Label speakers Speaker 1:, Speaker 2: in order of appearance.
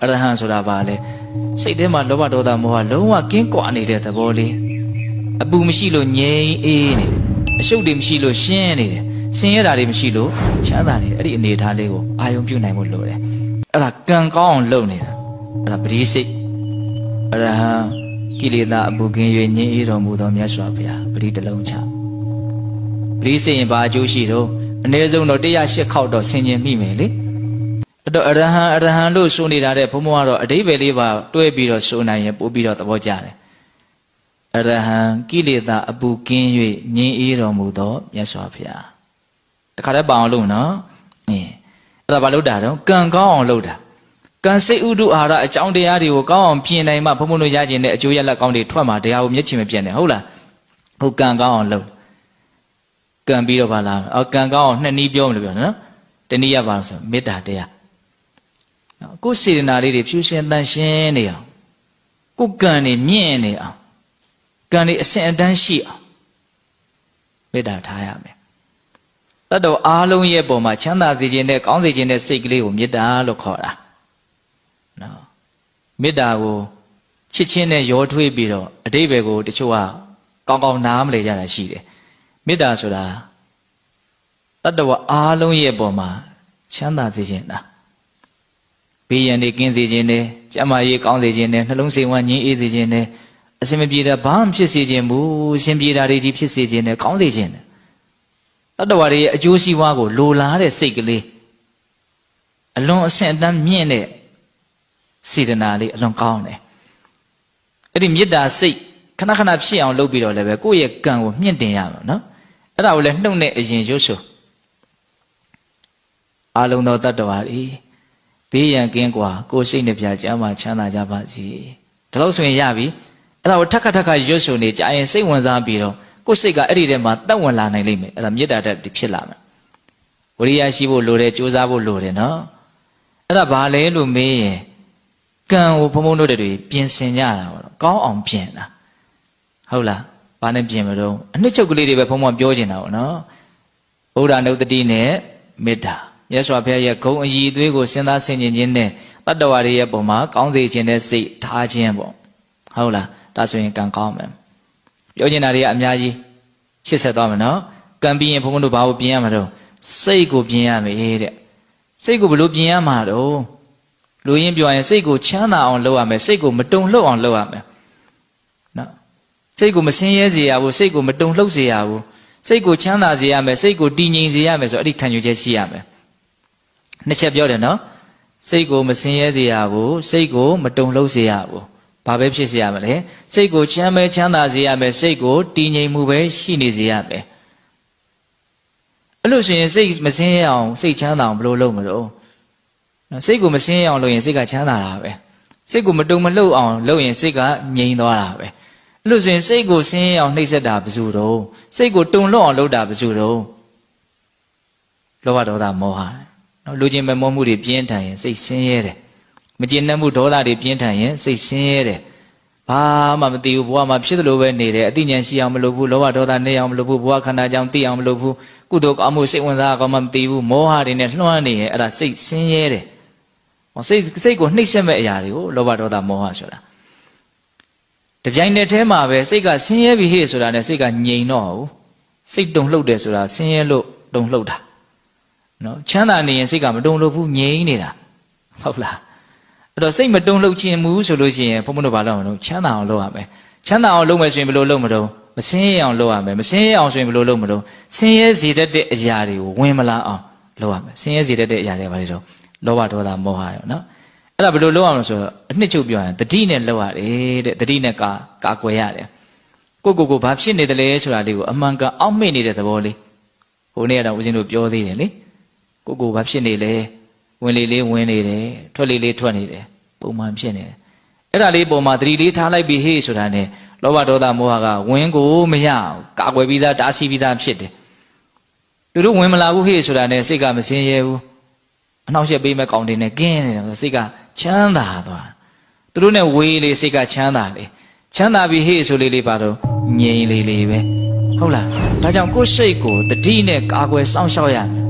Speaker 1: အရဟံဆိုတာဘာလဲစိတ်ထဲမှာလောဘဒေါသမောဟလုံးဝကင်းကွာနေတဲ့သဘောလေးအပူမရှိလို့ငြိမ်အေးနေတယ်အရှုပ်တွေမရှိလို့ရှင်းနေတယ်ဆင်းရဲတာတွေမရှိလို့ချမ်းသာနေတယ်အဲ့ဒီအနေအထားလေးကိုအာယုံပြုနိုင်ဖို့လိုတယ်အဲ့ဒါကံကောင်းအောင်လုပ်နေတာအဲ့ဒါပရိစိတ်အရဟံကိလေသာအပူကင်း၍ငြိမ်အေးတော်မူသောမြတ်စွာဘုရားပရိတလုံးချပရိစိတ်ရင်ဘာအကျိုးရှိတော့အနည်းဆုံးတော့108ခေါက်တော့ဆင်ခြင်မိမယ်လေ အဲ့တော့အရဟံအရဟံလို့ဆိုနေတာတဲ့ဘုံဘုံကတော့အတိဘယ်လေးပါတွဲပြီးတော့ဆိုနိုင်ရင်ပို့ပြီးတော့သဘောကျတယ်အရဟံကိလေသာအပူကင်း၍ငြိမ်းအေးတော်မူသောမြတ်စွာဘုရားတခါတည်းပအောင်လို့နော်အင်းအဲ့ဒါဘာလို့တာတော့ကံကောင်းအောင်လုပ်တာကံစိတ်ဥဒုအာဟာရအကြောင်းတရားတွေကိုကောင်းအောင်ပြင်နိုင်မှဘုံဘုံတို့ရကျင်တဲ့အကျိုးရလဒ်ကောင်းတွေထွက်မှာတရားကိုမျက်ချင်မပြတ်နဲ့ဟုတ်လားဟုတ်ကံကောင်းအောင်လုပ်ကံပြီးတော့ပါလားအော်ကံကောင်းအောင်နှစ်နည်းပြောမလို့ပြောနော်တနည်းရပါလို့ဆိုမေတ္တာတရား နော်ကိုယ်စေတနာလေးတွေဖြူရှင်တန်ရှင်းနေအောင်ကိုယ်ကံနေမြင့်နေအောင်ကံနေအစဉ်အတန်းရှိအောင်မေတ္တာထားရမယ်တတ်တော်အားလုံးရဲ့ပုံမှာချမ်းသာစေခြင်းနဲ့ကောင်းစေခြင်းနဲ့စိတ်ကလေးကိုမေတ္တာလို့ခေါ်တာနော်မေတ္တာကိုချစ်ချင်းနဲ့ရောထွေးပြီးတော့အတိဘယ်ကိုတချို့ကကောင်းကောင်းနားမလည်ကြတာရှိတယ်မေတ္တာဆိုတာတတ်တော်အားလုံးရဲ့ပုံမှာချမ်းသာစေခြင်းတာ ဘေးရန်တွေကင်းစေခြင်းနဲ့ကျန်းမာရေးကောင်းစေခြင်းနဲ့နှလုံးစိမ်ဝမ်းငြိမ်းအေးစေခြင်းနဲ့အစင်မပြေတာဘာမှဖြစ်စေခြင်းဘူးအရှင်ပြေတာတွေကြီးဖြစ်စေခြင်းနဲ့ကောင်းစေခြင်းနဲ့တတ္တဝါတွေရဲ့အကျိုးစီးပွားကိုလိုလားတဲ့စိတ်ကလေးအလွန်အဆင့်အတန်းမြင့်တဲ့စေတနာလေးအလွန်ကောင်းတယ်အဲ့ဒီမေတ္တာစိတ်ခဏခဏဖြစ်အောင်လုပ်ပြီးတော့လည်းပဲကိုယ့်ရဲ့ကံကိုမြင့်တင်ရမှာနော်အဲ့ဒါကိုလည်းနှုတ်နဲ့အရင်ရွတ်ဆိုအာလုံသောတတ္တဝါတွေ ဘေးရန်ကင်းကွာကိုယ်စိတ်နှပြကျမ်းမာချမ်းသာကြပါစေဒါလို့ဆိုရင်ရပြီအဲ့ဒါကိုထက်ခါထက်ခါရွတ်ဆိုနေကြရင်စိတ်ဝင်စားပြီးတော့ကိုယ်စိတ်ကအဲ့ဒီထဲမှာတက်ဝင်လာနိုင်လိမ့်မယ်အဲ့ဒါမေတ္တာတက်ဖြစ်လာမယ်ဝိရိယရှိဖို့လိုတယ်ကြိုးစားဖို့လိုတယ်နော်အဲ့ဒါဘာလဲလို့မေးရင်ကံကိုဘုံဘုံတို့တွေပြင်ဆင်ကြတာပေါ့ကောင်းအောင်ပြင်တာဟုတ်လားဘာနဲ့ပြင်မလို့အနှစ်ချုပ်ကလေးတွေပဲဘုံဘုံပြောနေတာပေါ့နော်ဘုရားနှုတ်တတိနဲ့မေတ္တာ မြတ်စွာဘုရားရဲ့ဂုံအည်အသွေးကိုစဉ်းစားဆင်ခြင်ခြင်းနဲ့တတ္တဝါတွေရဲ့ပုံမှာကောင်းစေခြင်းနဲ့စိတ်ထားခြင်းပေါ့ဟုတ်လားဒါဆိုရင်ကံကောင်းမယ်ပြောချင်တာတွေကအများကြီးရှစ်ဆက်သွားမယ်နော်ကံပြီးရင်ဘုန်းဘုန်းတို့ဘာကိုပြင်ရမှာတော့စိတ်ကိုပြင်ရမယ်တဲ့စိတ်ကိုဘယ်လိုပြင်ရမှာတော့လူရင်းပြောရင်စိတ်ကိုချမ်းသာအောင်လုပ်ရမယ်စိတ်ကိုမတုန်လှုပ်အောင်လုပ်ရမယ်နော်စိတ်ကိုမဆင်းရဲစေရဘူးစိတ်ကိုမတုန်လှုပ်စေရဘူးစိတ်ကိုချမ်းသာစေရမယ်စိတ်ကိုတည်ငြိမ်စေရမယ်ဆိုအဲ့ဒီခံယူချက်ရှိရမယ် နှစ်ချက်ပြောတယ်နော်စိတ်ကိုမဆင်းရဲစေရဘူးစိတ်ကိုမတုန်လှုပ်စေရဘူးဘာပဲဖြစ်စေရမလဲစိတ်ကိုချမ်းပဲချမ်းသာစေရမယ်စိတ်ကိုတည်ငြိမ်မှုပဲရှိနေစေရမယ်အဲ့လို့ဆိုရင်စိတ်မဆင်းရဲအောင်စိတ်ချမ်းသာအောင်ဘယ်လိုလုပ်မလို့နော်စိတ်ကိုမဆင်းရဲအောင်လုပ်ရင်စိတ်ကချမ်းသာတာပဲစိတ်ကိုမတုန်မလှုပ်အောင်လုပ်ရင်စိတ်ကငြိမ်သွားတာပဲအဲ့လို့ဆိုရင်စိတ်ကိုဆင်းရဲအောင်နှိပ်စက်တာဘယ်သူတော့စိတ်ကိုတုန်လှုပ်အောင်လုပ်တာဘယ်သူတော့လောဘဒေါသမောဟ နော်လူချင်းမမောမှုတွေပြင်းထန်ရင်စိတ်ဆင်းရဲတယ်မကျေနပ်မှုဒေါသတွေပြင်းထန်ရင်စိတ်ဆင်းရဲတယ်ဘာမှမသိဘူးဘဝမှာဖြစ်သလိုပဲနေတယ်အသိဉာဏ်ရှိအောင်မလုပ်ဘူးလောဘဒေါသနေအောင်မလုပ်ဘူးဘဝခန္ဓာကြောင့်သိအောင်မလုပ်ဘူးကုသိုလ်ကောင်းမှုစိတ်ဝင်စားအောင်မသိဘူးမောဟတွေနဲ့လွှမ်းနေရင်အဲ့ဒါစိတ်ဆင်းရဲတယ်ဟောစိတ်စိတ်ကိုနှိပ်စက်မဲ့အရာတွေကိုလောဘဒေါသမောဟဆိုတာတပြိုင်နက်တည်းမှာပဲစိတ်ကဆင်းရဲပြီဟေ့ဆိုတာနဲ့စိတ်ကငြိမ်တော့ဘူးစိတ်တုန်လှုပ်တယ်ဆိုတာဆင်းရဲလို့တုန်လှုပ်တာ နော်ချမ်းသာနေရင်စိတ်ကမတုန်လှုပ်ဘူးငြိမ်နေတာဟုတ်လားအဲ့တော့စိတ်မတုန်လှုပ်ခြင်းမူဆိုလို့ရှိရင်ဘုံဘုံတို့ဘာလုပ်မလို့ချမ်းသာအောင်လုပ်ရမယ်ချမ်းသာအောင်လုပ်မယ်ဆိုရင်ဘယ်လိုလုပ်မလို့မဆင်းရဲအောင်လုပ်ရမယ်မဆင်းရဲအောင်ဆိုရင်ဘယ်လိုလုပ်မလို့ဆင်းရဲစေတတ်တဲ့အရာတွေကိုဝင်မလာအောင်လုပ်ရမယ်ဆင်းရဲစေတတ်တဲ့အရာတွေဘာတွေတော့လောဘဒေါသမောဟရောနော်အဲ့ဒါဘယ်လိုလုပ်ရမလဲဆိုတော့အနှစ်ချုပ်ပြောရင်တတိနဲ့လုပ်ရတယ်တဲ့တတိနဲ့ကာကာကွယ်ရတယ်ကိုကိုကိုဘာဖြစ်နေတယ်လဲဆိုတာလေးကိုအမှန်ကန်အောက်မေ့နေတဲ့သဘောလေးဟိုနေ့ကတော့ဦးဇင်းတို့ပြောသေးတယ်လေ ကိုကိုဘာဖြစ်နေလဲဝင်လေလေးဝင်နေတယ်ထွက်လေလေးထွက်နေတယ်ပုံမှန်ဖြစ်နေတယ်အဲ့ဒါလေးပုံမှန်သတိလေးထားလိုက်ပြီးဟေးဆိုတာနဲ့လောဘဒေါသမောဟကဝင်ကိုမရအောင်ကာကွယ်ပြီးသားတားဆီးပြီးသားဖြစ်တယ်သူတို့ဝင်မလာဘူးဟေးဆိုတာနဲ့စိတ်ကမစင်းရဲဘူးအနှောက်အယှက်ပေးမဲ့ကောင်းတင်နဲ့ကင်းနေတယ်စိတ်ကချမ်းသာသွားသူတို့နဲ့ဝေးလေစိတ်ကချမ်းသာလေချမ်းသာပြီးဟေးဆိုလေးလေးပါတော့ငြိမ်လေးလေးပဲဟုတ်လားဒါကြောင့်ကိုယ်စိတ်ကိုတတိနဲ့ကာကွယ်စောင့်ရှောက်ရမယ်